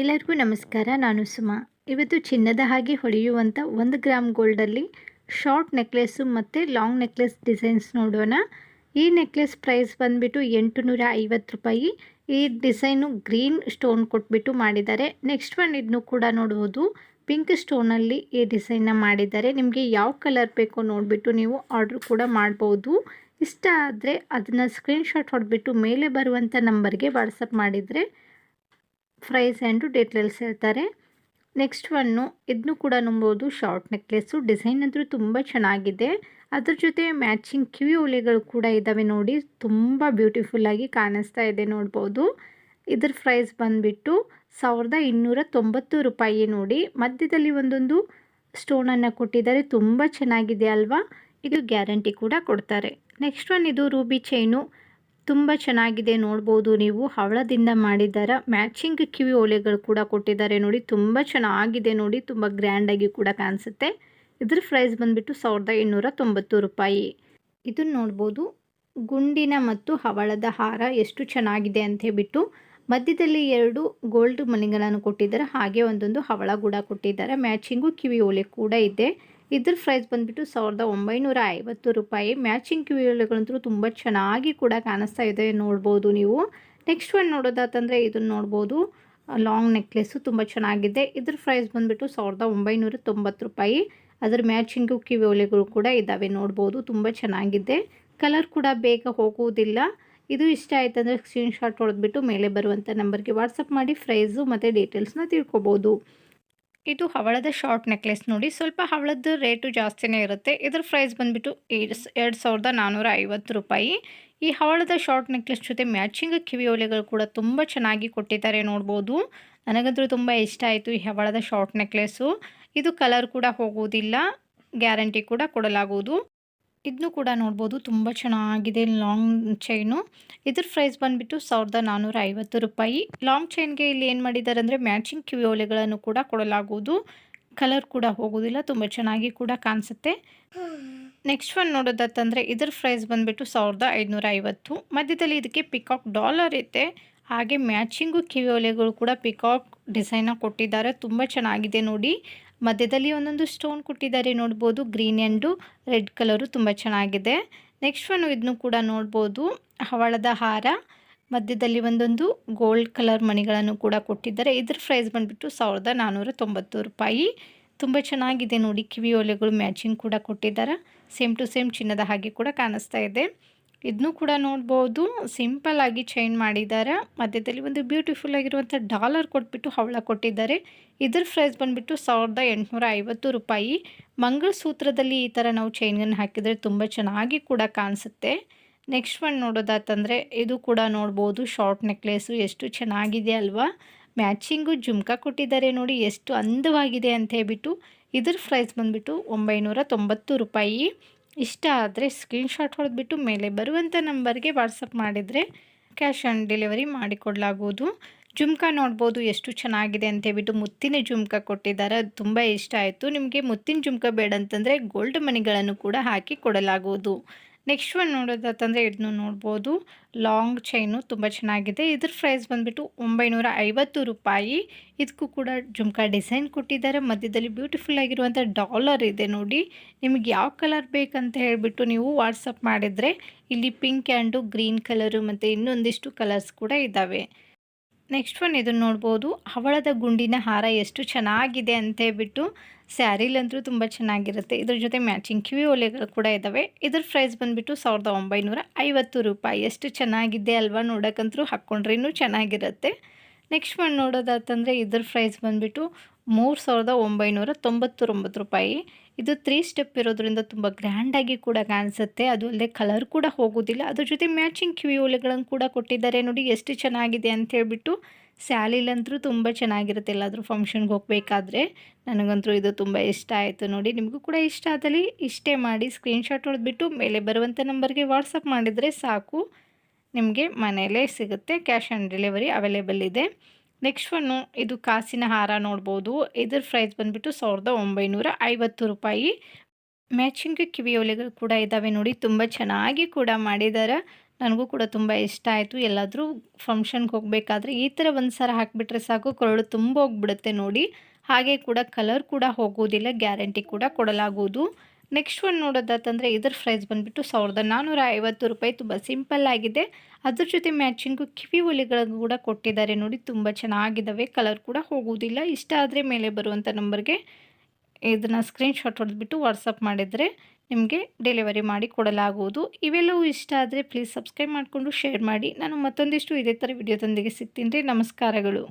ಎಲ್ಲರಿಗೂ ನಮಸ್ಕಾರ, ನಾನು ಸುಮಾ. ಇವತ್ತು ಚಿನ್ನದ ಹಾಗೆ ಹೊಳೆಯುವಂಥ ಒಂದು ಗ್ರಾಮ್ ಗೋಲ್ಡಲ್ಲಿ ಶಾರ್ಟ್ ನೆಕ್ಲೆಸ್ಸು ಮತ್ತು ಲಾಂಗ್ ನೆಕ್ಲೆಸ್ ಡಿಸೈನ್ಸ್ ನೋಡೋಣ. ಈ ನೆಕ್ಲೆಸ್ ಪ್ರೈಸ್ ಬಂದುಬಿಟ್ಟು ಎಂಟು ನೂರ ಐವತ್ತು ರೂಪಾಯಿ. ಈ ಡಿಸೈನು ಗ್ರೀನ್ ಸ್ಟೋನ್ ಕೊಟ್ಬಿಟ್ಟು ಮಾಡಿದ್ದಾರೆ. ನೆಕ್ಸ್ಟ್ ಒನ್ ಇದನ್ನು ಕೂಡ ನೋಡ್ಬೋದು. ಪಿಂಕ್ ಸ್ಟೋನಲ್ಲಿ ಈ ಡಿಸೈನ್ನ ಮಾಡಿದ್ದಾರೆ. ನಿಮಗೆ ಯಾವ ಕಲರ್ ಬೇಕೋ ನೋಡಿಬಿಟ್ಟು ನೀವು ಆರ್ಡ್ರ್ ಕೂಡ ಮಾಡ್ಬೋದು. ಇಷ್ಟ ಆದರೆ ಅದನ್ನು ಸ್ಕ್ರೀನ್ಶಾಟ್ ಹೊಡೆದ್ಬಿಟ್ಟು ಮೇಲೆ ಬರುವಂಥ ನಂಬರ್ಗೆ ವಾಟ್ಸಪ್ ಮಾಡಿದರೆ ಪ್ರೈಸ್ ಆ್ಯಂಡು ಡೀಟೇಲ್ಸ್ ಹೇಳ್ತಾರೆ ನೆಕ್ಸ್ಟ್ ಒನ್ನು ಇದನ್ನು ಕೂಡ ನಂಬೋದು ಶಾರ್ಟ್ ನೆಕ್ಲೆಸ್ಸು. ಡಿಸೈನ್ ಅಂತೂ ತುಂಬ ಚೆನ್ನಾಗಿದೆ. ಅದ್ರ ಜೊತೆ ಮ್ಯಾಚಿಂಗ್ ಕಿವಿ ಓಲೆಗಳು ಕೂಡ ಇದ್ದಾವೆ ನೋಡಿ. ತುಂಬ ಬ್ಯೂಟಿಫುಲ್ಲಾಗಿ ಕಾಣಿಸ್ತಾ ಇದೆ ನೋಡ್ಬೋದು. ಇದ್ರ ಪ್ರೈಸ್ ಬಂದುಬಿಟ್ಟು ಸಾವಿರದ ಇನ್ನೂರ ತೊಂಬತ್ತು ರೂಪಾಯಿ ನೋಡಿ. ಮಧ್ಯದಲ್ಲಿ ಒಂದೊಂದು ಸ್ಟೋನನ್ನು ಕೊಟ್ಟಿದ್ದಾರೆ. ತುಂಬ ಚೆನ್ನಾಗಿದೆ ಅಲ್ವಾ? ಇದು ಗ್ಯಾರಂಟಿ ಕೂಡ ಕೊಡ್ತಾರೆ. ನೆಕ್ಸ್ಟ್ ಒನ್ ಇದು ರೂಬಿ ಚೈನು. ತುಂಬ ಚೆನ್ನಾಗಿದೆ ನೋಡ್ಬೋದು ನೀವು. ಹವಳದಿಂದ ಮಾಡಿದ್ದಾರೆ ಮ್ಯಾಚಿಂಗ್ ಕಿವಿ ಓಲೆಗಳು ಕೂಡ ಕೊಟ್ಟಿದ್ದಾರೆ ನೋಡಿ. ತುಂಬ ಚೆನ್ನಾಗಿದೆ ನೋಡಿ. ತುಂಬ ಗ್ರ್ಯಾಂಡಾಗಿ ಕೂಡ ಕಾಣಿಸುತ್ತೆ. ಇದ್ರ ಪ್ರೈಸ್ ಬಂದುಬಿಟ್ಟು ಸಾವಿರದ ಇನ್ನೂರ ತೊಂಬತ್ತು ರೂಪಾಯಿ. ಇದನ್ನು ನೋಡ್ಬೋದು ಗುಂಡಿನ ಮತ್ತು ಹವಳದ ಹಾರ ಎಷ್ಟು ಚೆನ್ನಾಗಿದೆ ಅಂತ ಹೇಳ್ಬಿಟ್ಟು ಮಧ್ಯದಲ್ಲಿ ಎರಡು ಗೋಲ್ಡ್ ಮಣಿಗಳನ್ನು ಕೊಟ್ಟಿದ್ದಾರೆ. ಹಾಗೆ ಒಂದೊಂದು ಹವಳ ಕೂಡ ಕೊಟ್ಟಿದ್ದಾರೆ. ಮ್ಯಾಚಿಂಗು ಕಿವಿ ಓಲೆ ಕೂಡ ಇದೆ. ಇದ್ರ ಪ್ರೈಸ್ ಬಂದುಬಿಟ್ಟು ಸಾವಿರದ ಒಂಬೈನೂರ ಐವತ್ತು ರೂಪಾಯಿ. ಮ್ಯಾಚಿಂಗ್ ಕಿವಿಗಳಂತೂ ತುಂಬ ಚೆನ್ನಾಗಿ ಕೂಡ ಕಾಣಿಸ್ತಾ ಇದೆ. ನೋಡ್ಬೋದು ನೀವು. ನೆಕ್ಸ್ಟ್ ಒನ್ ನೋಡೋದಾತಂದರೆ ಇದನ್ನು ನೋಡ್ಬೋದು. ಲಾಂಗ್ ನೆಕ್ಲೆಸ್ಸು ತುಂಬ ಚೆನ್ನಾಗಿದೆ. ಇದ್ರ ಪ್ರೈಸ್ ಬಂದುಬಿಟ್ಟು ಸಾವಿರದ ಒಂಬೈನೂರ ತೊಂಬತ್ತು ರೂಪಾಯಿ. ಅದರ ಮ್ಯಾಚಿಂಗು ಕಿವಿ ಓಲೆಗಳು ಕೂಡ ಇದ್ದಾವೆ ನೋಡ್ಬೋದು ತುಂಬ ಚೆನ್ನಾಗಿದೆ. ಕಲರ್ ಕೂಡ ಬೇಗ ಹೋಗುವುದಿಲ್ಲ. ಇದು ಇಷ್ಟ ಆಯ್ತಂದರೆ ಸ್ಕ್ರೀನ್ಶಾಟ್ ಹೊಡೆದ್ಬಿಟ್ಟು ಮೇಲೆ ಬರುವಂಥ ನಂಬರ್ಗೆ ವಾಟ್ಸಪ್ ಮಾಡಿ. ಪ್ರೈಸು ಮತ್ತು ಡೀಟೇಲ್ಸ್ನ ತಿಳ್ಕೊಬೋದು. ಇದು ಹವಳದ ಶಾರ್ಟ್ ನೆಕ್ಲೆಸ್ ನೋಡಿ. ಸ್ವಲ್ಪ ಹವಳದ ರೇಟು ಜಾಸ್ತಿನೇ ಇರುತ್ತೆ. ಇದರ ಪ್ರೈಸ್ ಬಂದುಬಿಟ್ಟು ಎರಡು ಸಾವಿರದ ನಾನ್ನೂರ ಐವತ್ತು ರೂಪಾಯಿ. ಈ ಹವಳದ ಶಾರ್ಟ್ ನೆಕ್ಲೆಸ್ ಜೊತೆ ಮ್ಯಾಚಿಂಗ್ ಕಿವಿ ಓಲೆಗಳು ಕೂಡ ತುಂಬ ಚೆನ್ನಾಗಿ ಕೊಟ್ಟಿದ್ದಾರೆ ನೋಡ್ಬೋದು. ನನಗಂತೂ ತುಂಬ ಇಷ್ಟ ಆಯಿತು ಈ ಹವಳದ ಶಾರ್ಟ್ ನೆಕ್ಲೆಸ್ಸು ಇದು ಕಲರ್ ಕೂಡ ಹೋಗುವುದಿಲ್ಲ. ಗ್ಯಾರಂಟಿ ಕೂಡ ಕೊಡಲಾಗುವುದು. ಇದನ್ನು ಕೂಡ ನೋಡ್ಬೋದು, ತುಂಬ ಚೆನ್ನಾಗಿದೆ ಲಾಂಗ್ ಚೈನು ಇದ್ರ ಪ್ರೈಸ್ ಬಂದುಬಿಟ್ಟು ಸಾವಿರದ ನಾನ್ನೂರ ಐವತ್ತು ರೂಪಾಯಿ. ಲಾಂಗ್ ಚೈನ್ಗೆ ಇಲ್ಲಿ ಏನು ಮಾಡಿದ್ದಾರೆ ಅಂದರೆ ಮ್ಯಾಚಿಂಗ್ ಕಿವಿಯೋಲೆಗಳನ್ನು ಕೂಡ ಕೊಡಲಾಗುವುದು. ಕಲರ್ ಕೂಡ ಹೋಗೋದಿಲ್ಲ, ತುಂಬ ಚೆನ್ನಾಗಿ ಕೂಡ ಕಾಣಿಸುತ್ತೆ. ನೆಕ್ಸ್ಟ್ ಒನ್ ನೋಡೋದತ್ತಂದರೆ ಇದ್ರ ಪ್ರೈಸ್ ಬಂದುಬಿಟ್ಟು ಸಾವಿರದ ಐದುನೂರ ಐವತ್ತು. ಮಧ್ಯದಲ್ಲಿ ಇದಕ್ಕೆ ಪಿಕಾಕ್ ಡಾಲರ್ ಇದೆ ಹಾಗೆ ಮ್ಯಾಚಿಂಗು ಕಿವಿಯೋಲೆಗಳು ಕೂಡ ಪಿಕಾಕ್ ಡಿಸೈನ ಕೊಟ್ಟಿದ್ದಾರೆ. ತುಂಬ ಚೆನ್ನಾಗಿದೆ ನೋಡಿ. ಮಧ್ಯದಲ್ಲಿ ಒಂದೊಂದು ಸ್ಟೋನ್ ಕೊಟ್ಟಿದ್ದಾರೆ ನೋಡ್ಬೋದು. ಗ್ರೀನ್ ಆ್ಯಂಡು ರೆಡ್ ಕಲರು ತುಂಬ ಚೆನ್ನಾಗಿದೆ. ನೆಕ್ಸ್ಟ್ ಒನ್ ಇದನ್ನು ಕೂಡ ನೋಡ್ಬೋದು. ಹವಳದ ಹಾರ. ಮಧ್ಯದಲ್ಲಿ ಒಂದೊಂದು ಗೋಲ್ಡ್ ಕಲರ್ ಮಣಿಗಳನ್ನು ಕೂಡ ಕೊಟ್ಟಿದ್ದಾರೆ. ಇದ್ರ ಪ್ರೈಸ್ ಬಂದುಬಿಟ್ಟು ಸಾವಿರದ ನಾನ್ನೂರ ತೊಂಬತ್ತು ರೂಪಾಯಿ. ತುಂಬ ಚೆನ್ನಾಗಿದೆ ನೋಡಿ. ಕಿವಿ ಓಲೆಗಳು ಮ್ಯಾಚಿಂಗ್ ಕೂಡ ಕೊಟ್ಟಿದ್ದಾರೆ. ಸೇಮ್ ಟು ಸೇಮ್ ಚಿನ್ನದ ಹಾಗೆ ಕೂಡ ಕಾಣಿಸ್ತಾ ಇದೆ. ಇದನ್ನು ಕೂಡ ನೋಡ್ಬೋದು. ಸಿಂಪಲ್ ಆಗಿ ಚೈನ್ ಮಾಡಿದ್ದಾರೆ. ಮಧ್ಯದಲ್ಲಿ ಒಂದು ಬ್ಯೂಟಿಫುಲ್ ಆಗಿರುವಂಥ ಡಾಲರ್ ಕೊಟ್ಬಿಟ್ಟು ಹವಳ ಕೊಟ್ಟಿದ್ದಾರೆ. ಇದ್ರ ಪ್ರೈಸ್ ಬಂದುಬಿಟ್ಟು ಸಾವಿರದ ಎಂಟುನೂರ ಐವತ್ತು ರೂಪಾಯಿ. ಮಂಗಳಸೂತ್ರದಲ್ಲಿ ಈ ಥರ ನಾವು ಚೈನ್ಗನ್ನು ಹಾಕಿದರೆ ತುಂಬ ಚೆನ್ನಾಗಿ ಕೂಡ ಕಾಣಿಸುತ್ತೆ. ನೆಕ್ಸ್ಟ್ ಒಂದು ನೋಡೋದಾತಂದರೆ ಇದು ಕೂಡ ನೋಡ್ಬೋದು. ಶಾರ್ಟ್ ನೆಕ್ಲೆಸು ಎಷ್ಟು ಚೆನ್ನಾಗಿದೆ ಅಲ್ವಾ? ಮ್ಯಾಚಿಂಗು ಜುಮ್ಕ ಕೊಟ್ಟಿದ್ದಾರೆ ನೋಡಿ, ಎಷ್ಟು ಅಂದವಾಗಿದೆ ಅಂತ ಹೇಳ್ಬಿಟ್ಟು ಇದ್ರ ಪ್ರೈಸ್ ಬಂದುಬಿಟ್ಟು ಒಂಬೈನೂರ ತೊಂಬತ್ತು ರೂಪಾಯಿ. ಇಷ್ಟ ಆದರೆ ಸ್ಕ್ರೀನ್ಶಾಟ್ ಹೊಡೆದ್ಬಿಟ್ಟು ಮೇಲೆ ಬರುವಂಥ ನಂಬರ್ಗೆ ವಾಟ್ಸಪ್ ಮಾಡಿದರೆ ಕ್ಯಾಶ್ ಆನ್ ಡೆಲಿವರಿ ಮಾಡಿಕೊಡಲಾಗುವುದು ಜುಮ್ಕ ನೋಡ್ಬೋದು ಎಷ್ಟು ಚೆನ್ನಾಗಿದೆ ಅಂತ ಹೇಳ್ಬಿಟ್ಟು ಮುತ್ತಿನ ಜುಮ್ಕ ಕೊಟ್ಟಿದ್ದಾರೆ. ಅದು ತುಂಬ ಇಷ್ಟ ಆಯಿತು. ನಿಮಗೆ ಮುತ್ತಿನ ಜುಮ್ಕ ಬೇಡ ಅಂತಂದರೆ ಗೋಲ್ಡ್ ಮಣಿಗಳನ್ನು ಕೂಡ ಹಾಕಿ ಕೊಡಲಾಗುವುದು ನೆಕ್ಸ್ಟ್ ಒನ್ ನೋಡೋದಂತಂದರೆ ಇದನ್ನು ನೋಡ್ಬೋದು. ಲಾಂಗ್ ಚೈನು ತುಂಬ ಚೆನ್ನಾಗಿದೆ. ಇದ್ರ ಪ್ರೈಸ್ ಬಂದುಬಿಟ್ಟು ಒಂಬೈನೂರ ಐವತ್ತು ರೂಪಾಯಿ. ಇದಕ್ಕೂ ಕೂಡ ಜುಮ್ಕಾ ಡಿಸೈನ್ ಕೊಟ್ಟಿದ್ದಾರೆ. ಮಧ್ಯದಲ್ಲಿ ಬ್ಯೂಟಿಫುಲ್ ಆಗಿರುವಂಥ ಡಾಲರ್ ಇದೆ ನೋಡಿ. ನಿಮಗೆ ಯಾವ ಕಲರ್ ಬೇಕಂತ ಹೇಳಿಬಿಟ್ಟು ನೀವು ವಾಟ್ಸಪ್ ಮಾಡಿದರೆ ಇಲ್ಲಿ ಪಿಂಕ್ ಆ್ಯಂಡು ಗ್ರೀನ್ ಕಲರು ಮತ್ತು ಇನ್ನೊಂದಿಷ್ಟು ಕಲರ್ಸ್ ಕೂಡ ಇದ್ದಾವೆ ನೆಕ್ಸ್ಟ್ ಒನ್ ಇದನ್ನು ನೋಡ್ಬೋದು. ಹವಳದ ಗುಂಡಿನ ಹಾರ ಎಷ್ಟು ಚೆನ್ನಾಗಿದೆ ಅಂತ ಹೇಳ್ಬಿಟ್ಟು ಸ್ಯಾರಿಲಂತೂ ತುಂಬ ಚೆನ್ನಾಗಿರುತ್ತೆ. ಇದ್ರ ಜೊತೆ ಮ್ಯಾಚಿಂಗ್ ಕಿವಿ ಓಲೆಗಳು ಕೂಡ ಇದ್ದಾವೆ ಇದ್ರ ಪ್ರೈಸ್ ಬಂದುಬಿಟ್ಟು ಸಾವಿರದ ಒಂಬೈನೂರ ಐವತ್ತು ರೂಪಾಯಿ. ಎಷ್ಟು ಚೆನ್ನಾಗಿದೆ ಅಲ್ವಾ ನೋಡೋಕ್ಕಂತೂ ಹಾಕ್ಕೊಂಡ್ರೂ ಚೆನ್ನಾಗಿರುತ್ತೆ. ನೆಕ್ಸ್ಟ್ ಒನ್ ನೋಡೋದಾತಂದರೆ ಇದ್ರ ಪ್ರೈಸ್ ಬಂದುಬಿಟ್ಟು ಮೂರು ಸಾವಿರದ ಒಂಬೈನೂರ ತೊಂಬತ್ತೊಂಬತ್ತು ರೂಪಾಯಿ. ಇದು ತ್ರೀ ಸ್ಟೆಪ್ ಇರೋದ್ರಿಂದ ತುಂಬ ಗ್ರ್ಯಾಂಡಾಗಿ ಕೂಡ ಕಾಣಿಸುತ್ತೆ. ಅದು ಅಲ್ಲದೆ ಕಲರ್ ಕೂಡ ಹೋಗೋದಿಲ್ಲ. ಅದ್ರ ಜೊತೆ ಮ್ಯಾಚಿಂಗ್ ಕಿವಿಯೋಲೆಗಳನ್ನು ಕೂಡ ಕೊಟ್ಟಿದ್ದಾರೆ ನೋಡಿ, ಎಷ್ಟು ಚೆನ್ನಾಗಿದೆ ಅಂತ ಹೇಳ್ಬಿಟ್ಟು ಸ್ಯಾಲಿಲಂತರೂ ತುಂಬ ಚೆನ್ನಾಗಿರುತ್ತೆ ಎಲ್ಲಾದರೂ ಫಂಕ್ಷನ್ಗೆ ಹೋಗಬೇಕಾದ್ರೆ. ನನಗಂತೂ ಇದು ತುಂಬ ಇಷ್ಟ ಆಯಿತು ನೋಡಿ. ನಿಮಗೂ ಕೂಡ ಇಷ್ಟ ಆದಲ್ಲಿ ಇಷ್ಟೇ ಮಾಡಿ ಸ್ಕ್ರೀನ್ಶಾಟ್ ಹೊಡೆದ್ಬಿಟ್ಟು ಮೇಲೆ ಬರುವಂಥ ನಂಬರ್ಗೆ ವಾಟ್ಸಪ್ ಮಾಡಿದರೆ ಸಾಕು. ನಿಮಗೆ ಮನೆಯಲ್ಲೇ ಸಿಗುತ್ತೆ. ಕ್ಯಾಶ್ ಆನ್ ಡೆಲಿವರಿ ಅವೈಲೇಬಲ್ ಇದೆ. ನೆಕ್ಸ್ಟ್ ಒನ್ನು ಇದು ಕಾಸಿನ ಹಾರ ನೋಡ್ಬೋದು. ಇದ್ರ ಪ್ರೈಸ್ ಬಂದುಬಿಟ್ಟು ಸಾವಿರದ ಒಂಬೈನೂರ ಐವತ್ತು ರೂಪಾಯಿ. ಮ್ಯಾಚಿಂಗ್ ಕಿವಿ ಓಲೆಗಳು ಕೂಡ ಇದ್ದಾವೆ ನೋಡಿ, ತುಂಬ ಚೆನ್ನಾಗಿ ಕೂಡ ಮಾಡಿದ್ದಾರೆ. ನನಗೂ ಕೂಡ ತುಂಬ ಇಷ್ಟ ಆಯಿತು. ಎಲ್ಲಾದರೂ ಫಂಕ್ಷನ್ಗೆ ಹೋಗಬೇಕಾದ್ರೆ ಈ ಥರ ಒಂದು ಸಾರ ಹಾಕಿಬಿಟ್ರೆ ಸಾಕು, ಕೊರಳು ತುಂಬ ಹೋಗ್ಬಿಡುತ್ತೆ ನೋಡಿ. ಹಾಗೆ ಕೂಡ ಕಲರ್ ಕೂಡ ಹೋಗೋದಿಲ್ಲ ಗ್ಯಾರಂಟಿ ಕೂಡ ಕೊಡಲಾಗುವುದು. ನೆಕ್ಸ್ಟ್ ಒಂದು ನೋಡೋದಾತಂದರೆ ಇದರ ಪ್ರೈಸ್ ಬಂದುಬಿಟ್ಟು ಸಾವಿರದ ನಾನ್ನೂರ ಐವತ್ತು ರೂಪಾಯಿ ತುಂಬ ಸಿಂಪಲ್ ಆಗಿದೆ. ಅದ್ರ ಜೊತೆ ಮ್ಯಾಚಿಂಗು ಕಿವಿ ಒಲೆಗಳನ್ನು ಕೂಡ ಕೊಟ್ಟಿದ್ದಾರೆ ನೋಡಿ, ತುಂಬ ಚೆನ್ನಾಗಿದ್ದಾವೆ. ಕಲರ್ ಕೂಡ ಹೋಗುವುದಿಲ್ಲ. ಇಷ್ಟ ಆದರೆ ಮೇಲೆ ಬರುವಂಥ ನಂಬರ್ಗೆ ಇದನ್ನು ಸ್ಕ್ರೀನ್ಶಾಟ್ ಹೊಡೆದ್ಬಿಟ್ಟು ವಾಟ್ಸಪ್ ಮಾಡಿದರೆ ನಿಮಗೆ ಡೆಲಿವರಿ ಮಾಡಿ ಕೊಡಲಾಗುವುದು. ಇವೆಲ್ಲವೂ ಇಷ್ಟ ಆದರೆ ಪ್ಲೀಸ್ ಸಬ್ಸ್ಕ್ರೈಬ್ ಮಾಡಿಕೊಂಡು ಶೇರ್ ಮಾಡಿ. ನಾನು ಮತ್ತೊಂದಿಷ್ಟು ಇದೇ ಥರ ವಿಡಿಯೋದೊಂದಿಗೆ ಸಿಗ್ತೀನಿ ರೀ. ನಮಸ್ಕಾರಗಳು.